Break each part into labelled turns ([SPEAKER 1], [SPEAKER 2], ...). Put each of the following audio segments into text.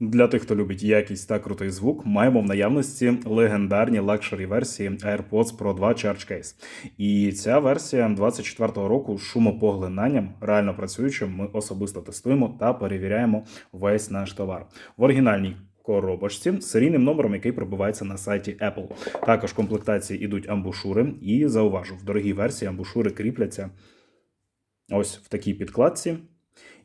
[SPEAKER 1] Для тих, хто любить якість та крутий звук, маємо в наявності легендарні лакшері версії AirPods Pro 2 Charge Case. І ця версія 24-го року з шумопоглинанням, реально працюючим, ми особисто тестуємо та перевіряємо весь наш товар. В оригінальній коробочці серійним номером, який пробивається на сайті Apple. Також в комплектації йдуть амбушури, і зауважу, в дорогій версії амбушури кріпляться ось в такій підкладці.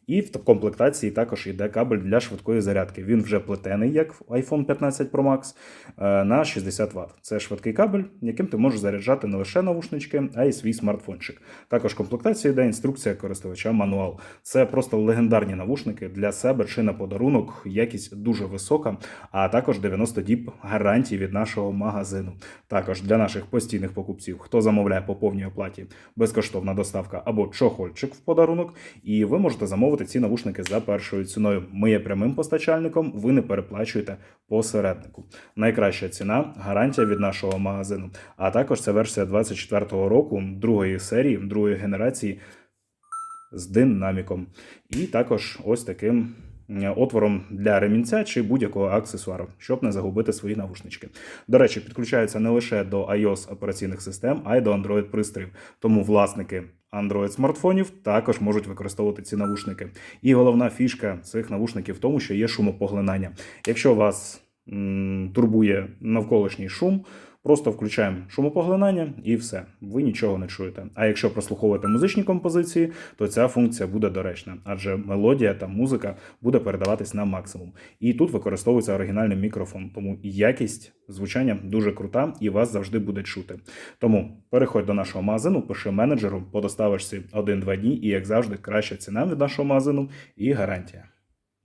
[SPEAKER 1] І в комплектації також йде кабель для швидкої зарядки. Він вже плетений, як в iPhone 15 Pro Max, е, на 60 Вт. Це швидкий кабель, яким ти можеш заряджати не лише навушнички, а й свій смартфончик. Також в комплектації йде інструкція користувача мануал. Це просто легендарні навушники для себе чи на подарунок. Якість дуже висока, а також 90 діб гарантії від нашого магазину. Також для наших постійних покупців, хто замовляє по повній оплаті, безкоштовна доставка або чохольчик в подарунок, і ви можете замовити ці навушники за першою ціною. Ми є прямим постачальником, ви не переплачуєте посереднику. Найкраща ціна гарантія від нашого магазину. А також це версія 24-го року, другої серії, другої генерації з динаміком. І також ось таким е, отвором для ремінця чи будь-якого аксесуару, щоб не загубити свої навушнички. До речі, підключаються не лише до iOS операційних систем, а й до Android пристроїв. Тому власники Android смартфонів також можуть використовувати ці навушники. І головна фішка цих навушників в тому, що є шумопоглинання. Якщо вас м, турбує навколишній шум, просто включаємо шумопоглинання і все. Ви нічого не чуєте. А якщо прослуховувати музичні композиції, то ця функція буде доречна, адже мелодія та музика буде передаватись на максимум. І тут використовується оригінальний мікрофон, тому якість звучання дуже крута і вас завжди буде чути. Тому переходь до нашого магазину, пиши менеджеру по доставочці 1-2 дні, і як завжди, краща ціна від нашого магазину і гарантія.